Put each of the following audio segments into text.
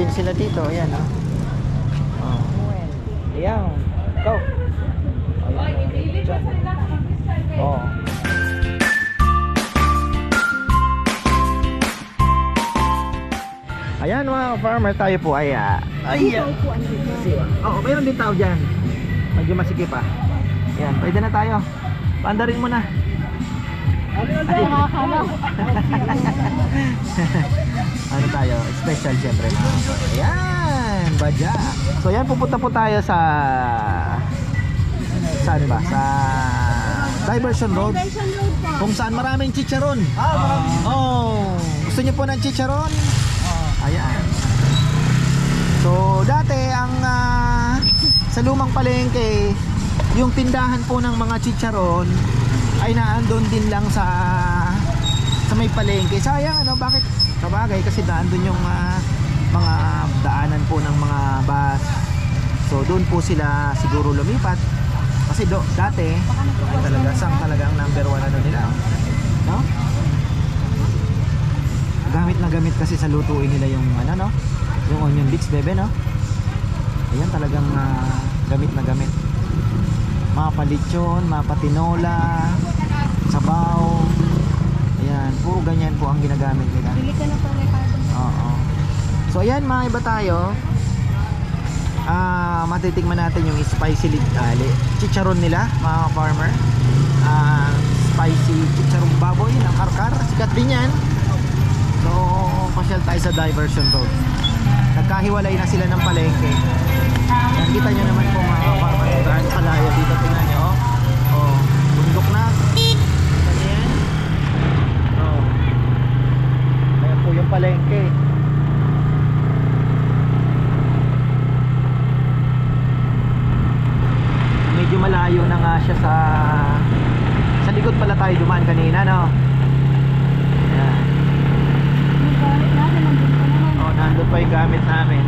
din sila dito. Ayan, oh. Oh. Ayan. Go. Ayan. Diyan. Oh. Ayan mga farmer tayo po ay ah, ay ah, Oo, mayroon din tao dyan. Medyo masikip pa. Ayan, pwede na tayo. Pandarin mo na. ano tayo? Special siyempre. Ayan, badya. So yan, pupunta po tayo sa saan ba? Sa Diversion Road. Kung saan maraming chicharon. Oh, gusto niyo po ng chicharon? Ayan. So, dati ang ah, sa lumang palengke, yung tindahan po ng mga chicharon ay naandun din lang sa sa may palengke. Sayang ano, bakit? Sabagay kasi naandun yung ah, mga daanan po ng mga bus. So, doon po sila siguro lumipat. Kasi do, dati, talaga, sang talagang number one ano nila. No? gamit na gamit kasi sa lutuin nila yung ano no yung onion bits bebe no ayan talagang ah, gamit na gamit mga palitsyon mga patinola sabaw ayan puro ganyan po ang ginagamit nila Bili ka na Ricardo. Oo. So ayan mga iba tayo. Ah, matitikman natin yung spicy lit ali. Chicharon nila, mga farmer. Ah, spicy chicharon baboy ng karkar. Sikat din yan. So, pasyal tayo sa diversion road. Nagkahiwalay na sila ng palengke. Nakita nyo naman po mga farmer gaano kalayo dito. Tingnan nyo. Oh, oh bundok na. Kita nyo yan? Oh. Ayan po yung palengke. Medyo malayo na nga siya sa sa likod pala tayo dumaan kanina, no? Ayan. Yung gamit natin, nandun pa naman. Oh, nandun pa yung gamit namin.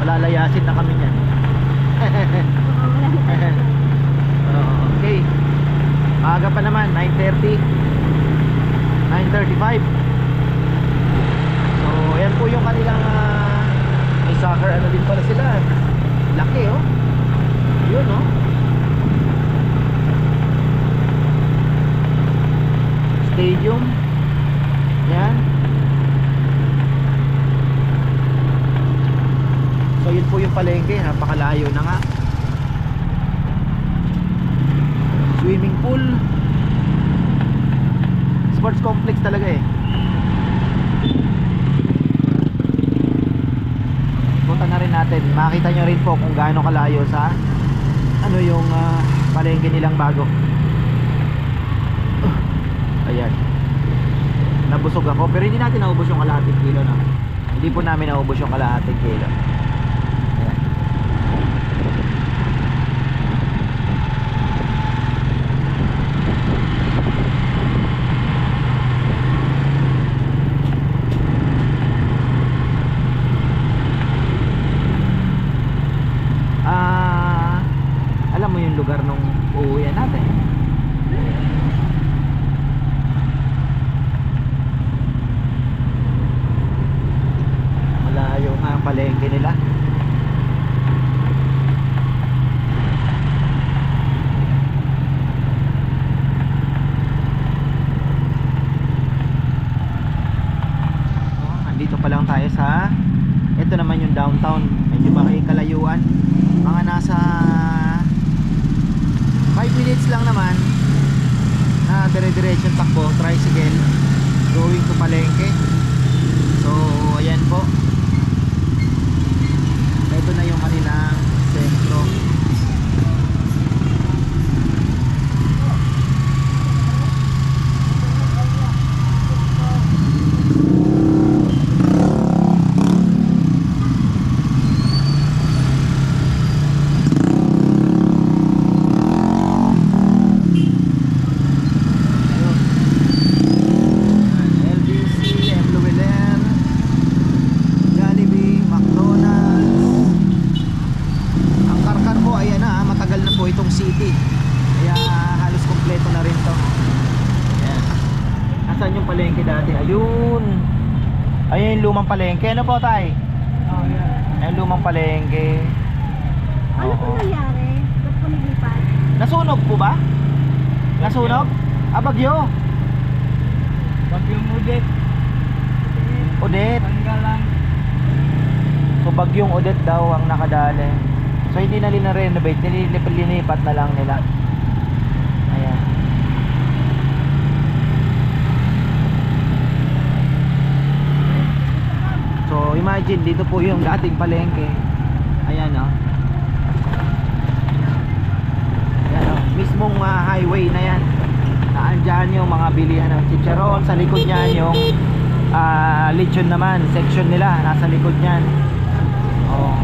Malalayasin na kami niyan. oh, okay. Maaga pa naman, 9.30. 9.35. So, ayan po yung kanilang ah, may soccer ano din pala sila. Oh. Yun oh. Stadium. Yan. So yun po yung palengke, napakalayo na nga. Swimming pool. Sports complex talaga eh. Punta na rin natin. Makita nyo rin po kung gaano kalayo sa ano yung ah, palengke nilang bago. Uh, ayan. Nabusog ako pero hindi natin naubos yung kalahating kilo na. Hindi po namin naubos yung kalahating kilo. Ayan. Ah, alam mo yung lugar nung uuwian natin. Malayo nga ang palengke nila. Oh, andito pa lang tayo sa ito naman yung downtown medyo baka kalayuan mga nasa 5 minutes lang naman na dire-diretso takbo tricycle going to Palengke so ayan po ito na yung kanilang sentro Ayun. Ayan, LBC, M. Llewellyn, Jollibee, McDonald's. Ang karkar po, ayan na, ah, matagal na po itong city. Kaya halos kompleto na rin to. Ayan. Nasaan yung palengke dati? Ayun. Ayun yung lumang palengke. Ano po tay? Oh, yeah. Ayan, lumang palengke. Ano po nangyari? Ba't po naglipat? Nasunog po ba? Nasunog? Ah, bagyo. Bagyong Udet, Odette. Tanggalang. So bagyong Odette daw ang nakadali. So hindi na lina-renovate, nililip- linipat na lang nila. Ayan. So imagine dito po yung dating palengke. Ayan oh. Ayan oh, mismong ah, highway na yan. Naandyan yung mga bilihan ng chicharon. Sa likod niyan yung ah, lechon naman, section nila nasa likod niyan. Oh.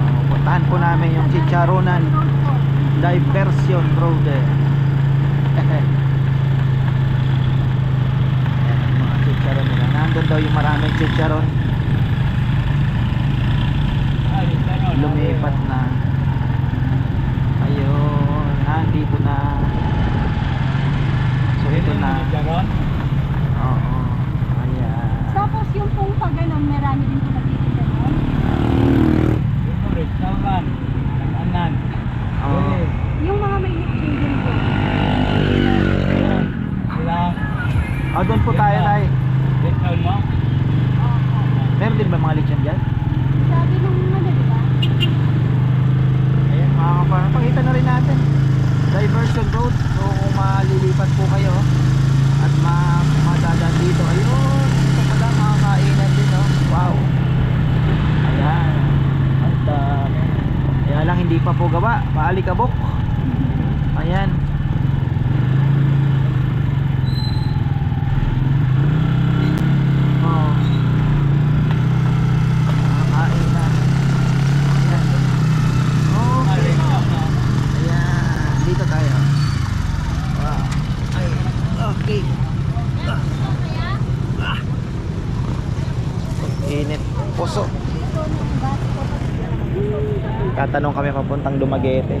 Oh, puntahan po namin yung Chicharonan Diversion Road. eh. Ayan, mga chicharon nila. Nandun daw yung maraming chicharon. Lumipat na. Ayun, nandito na. So ito na. Oo. Ayan. Tapos yung pong pag ganun, marami din po nagtitinda doon. Yung restaurant. Nag-anan. Oo. Yung mga may lechon din po. Sila. Oh, doon po tayo tayo. Restaurant mo? Opo. Meron din ba mga lechon dyan? Sabi nung ano, di ba? Ayan mga kapar, pakita na rin natin Diversion road So kung malilipat po kayo At ma madadaan dito Ayun, ito pala mga kainan din no? Wow Ayan At uh, Kaya lang hindi pa po gawa. Paalikabok Ayan Oh Mga kainan Ayan Ah, Okay restaurant mo. Ayan, dito tayo. Wow. Ay, okay. Ah. Init. Puso. Tatanong kami papuntang Dumaguete.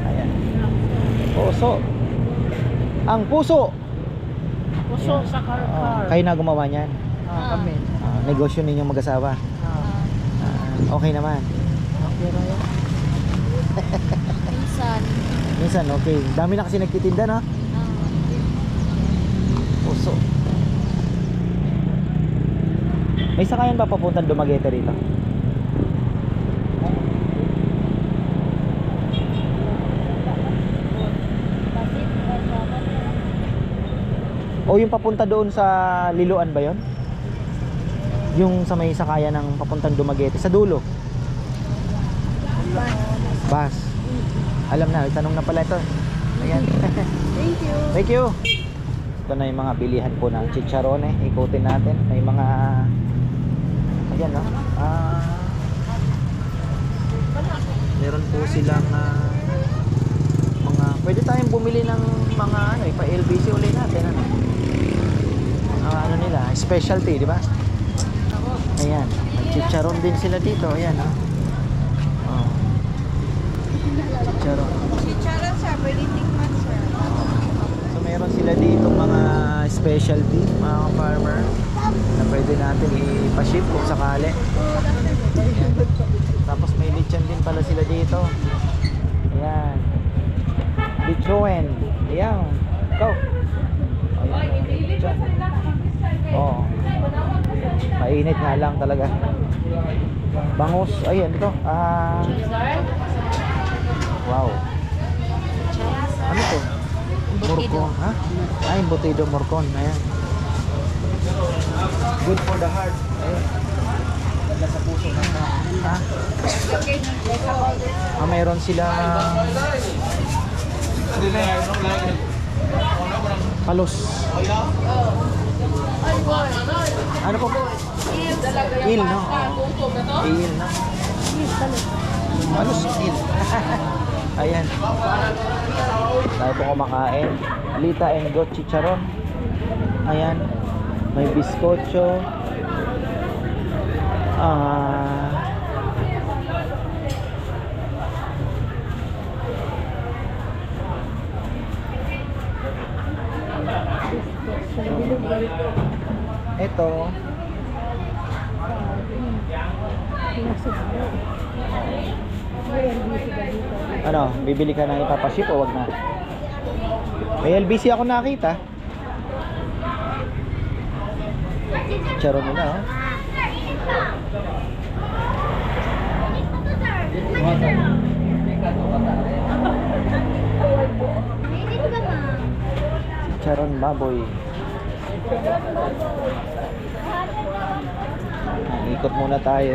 Ayan. Puso. Ang puso. Puso sa car Oh, kayo na gumawa niyan. Ah, kami. Ah, negosyo ninyong mag-asawa. Ah, Ah, okay naman. okay na yan. Minsan. Minsan, okay. Dami na kasi nagtitinda, no? Puso. May sakayan ba papuntang Dumaguete rito? O yung papunta doon sa Liloan ba yon? Yung sa may sakayan ng papuntang Dumaguete sa dulo. Bus. Alam na, tanong na pala ito. Ayan. Thank you. Thank you. Ito na yung mga bilihan po ng chicharon eh. Ikutin natin. May mga Ayan no. Ah Meron po silang ah, mga pwede tayong bumili ng mga ano, ipa LBC uli natin ano. Ano nila, specialty, di ba? Ayan, chicharon din sila dito. Ayan, oh. Oh. Chicharon. Chicharon sir, pwede tikman sir. So meron sila dito mga specialty, mga farmer na pwede natin i-ship kung sakali. Ayan. Tapos may lechon din pala sila dito. Ayan. Lechon. Ayan. Go. Ayan. Lechon. Oo. Mainit nga lang talaga. Bangus. Ayan ito. Ah. Wow. Ano to? Morcon, ha? Ay, embutido morcon. Ayan. Good for the heart. Ayan. Ganda sa puso ng tao. Ha? Ah, mayroon sila palos. Ano po? Il, no? Il, no? Ano si Il? Ayan. Tayo po kumakain. Lita and goat chicharon. Ayan. May biskotso. Ah... Thank you. Ito, ano, bibili ka ng ipapaship o wag na? May LBC ako nakita. Charon nila, oh. Charon baboy. Ikot muna tayo.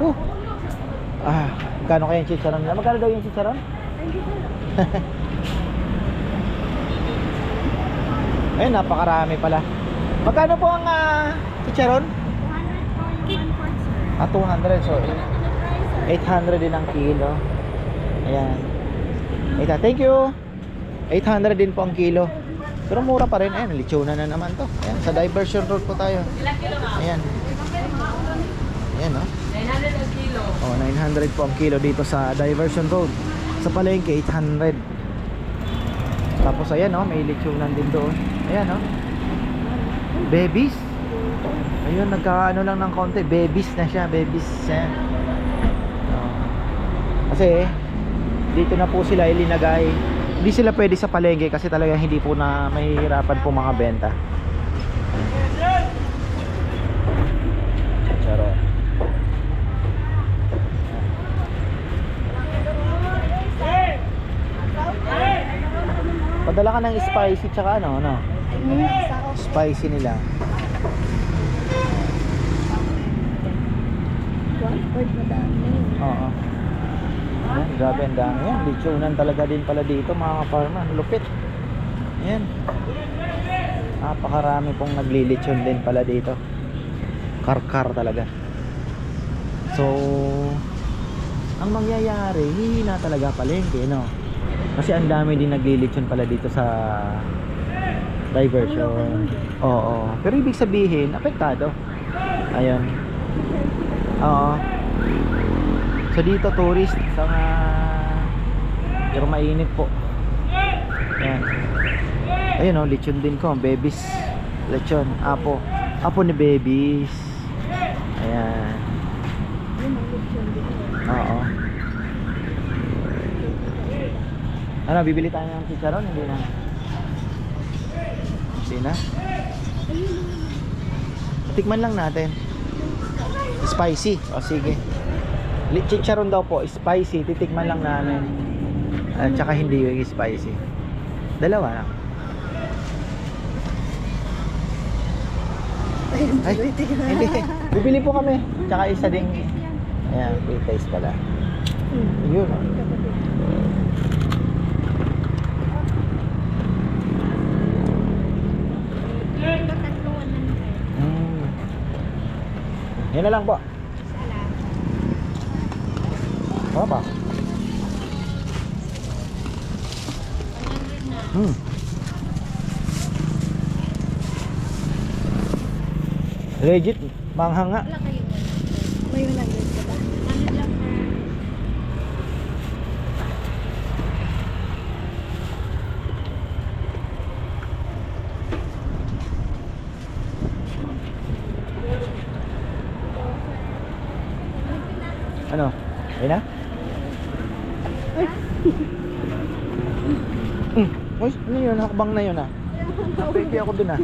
Uh. Ah, magkano kaya yung chicharon nila? Magkano daw yung chicharon? Ayun, napakarami pala. Magkano po ang ah, chicharon? Ah, 200. So, 800 din ang kilo. Ayan. Ito, thank you. 800 din po ang kilo. Pero mura pa rin. Ayan, lechonan na naman to. Ayan, sa diversion road po tayo. Ayan, 300 po ang kilo dito sa diversion road. Sa palengke 800 tapos ayan oh may lechonan din doon. Ayan oh. Babies. Ayun nagkaano lang ng konti. Babies na siya babies siya. Oh. Kasi dito na po sila eh, ilinagay hindi sila pwede sa palengke kasi talaga hindi po na mahihirapan po mga benta. Padala ka ng spicy tsaka ano, ano? Spicy nila. One fourth madami. Oo. Ayan, grabe ang dami yan. Lechonan talaga din pala dito mga farmer. Lupit. Ayan. Napakarami pong naglilechon din pala dito. Karkar talaga. So, ang mangyayari, hihina talaga palengke, no? Kasi ang dami din naglilechon pala dito sa diversion. Oo. Pero ibig sabihin, apektado. Ayun. Oo. So dito tourist sa nga pero mainit po. Ayan. Ayun oh, lechon din ko, babies. Lechon, apo. Apo ni babies. Ayan. Oo. Ano, bibili tayo ng chicharon? Hindi na. Hindi na. Tikman lang natin. Spicy. O sige. Chicharon daw po, spicy. Titikman lang namin. At saka hindi yung spicy. Dalawa lang. Ay, hindi. Bibili po kami. Tsaka isa ding... Ayan, free taste pala. Yun. Yan na lang po. Ano pa? Hmm. Legit, manghanga. May nag-get ka Ano? Ayun na? Mm. Uy, ano yun? Hakbang na yun ah. Napiki ako dun ah.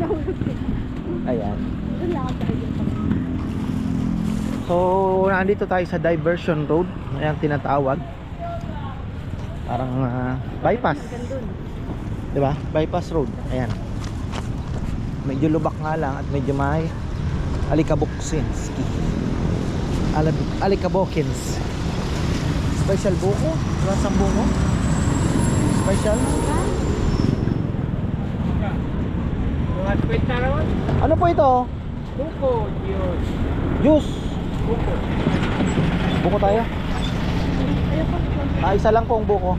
Ayan. So, nandito tayo sa diversion road. Ayan tinatawag. Parang ah, bypass. Gandun. 'Di ba? Bypass road. Ayan. Medyo lubak nga lang at medyo may alikaboksinski. Alab alikabokins. Special buko? Lasang buko? Special? Ano po ito? Buko, yun. Juice. Buko. Buko tayo. Ah, isa lang po ang buko.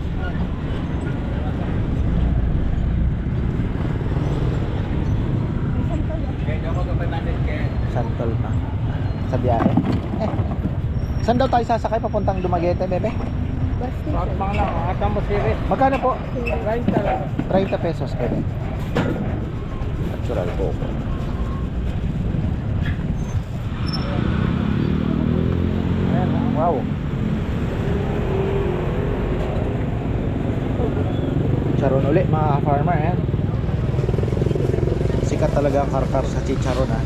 Santol pa. Sa biyahe. Saan daw tayo sasakay papuntang Dumaguete, bebe? Sirit. Magkano po? Right talaga. 30 pesos, bebe. natural. Ayan, wow. Chicharon uli mga farmer eh. Sikat talaga ang karkar sa chicharon ha.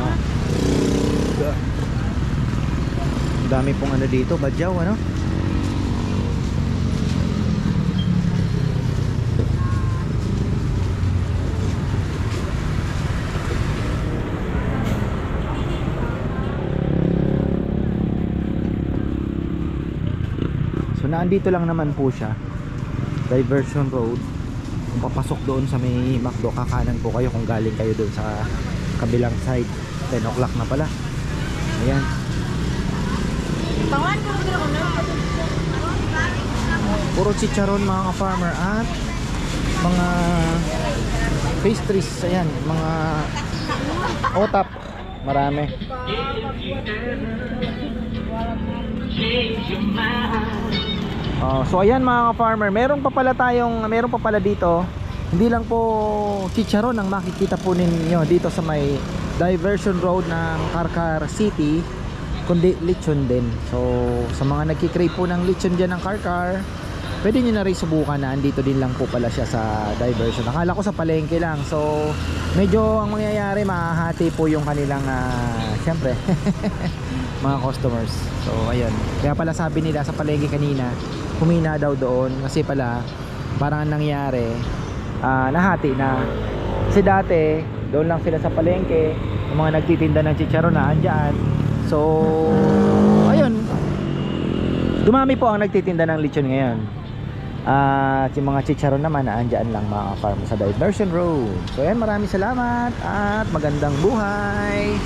Ah. Ang dami pong ano dito, badyaw ano? So naandito lang naman po siya. Diversion road. Kung papasok doon sa may McDo, kakanan po kayo kung galing kayo doon sa kabilang side. 10 o'clock na pala. Ayan. Puro chicharon mga farmer at mga pastries. Ayan, mga otap. Marami. Oh, so ayan mga farmer, meron pa pala tayong meron pa pala dito. Hindi lang po chicharon ang makikita po ninyo dito sa may diversion road ng Karkar City kundi lechon din. So sa mga nagki-crave po ng lechon diyan ng Karkar, pwede niyo na rin subukan na andito din lang po pala siya sa diversion. Akala ko sa palengke lang. So medyo ang mangyayari mahahati po yung kanilang ah, syempre mga customers. So ayun. Kaya pala sabi nila sa palengke kanina, humina daw doon kasi pala parang ang nangyari ah, nahati na. Kasi dati doon lang sila sa palengke, yung mga nagtitinda ng chicharon na andyan. So ayun. Dumami po ang nagtitinda ng lechon ngayon. At yung mga chicharon naman na andyan lang mga farm sa Diversion Road. So ayan, maraming salamat at magandang buhay.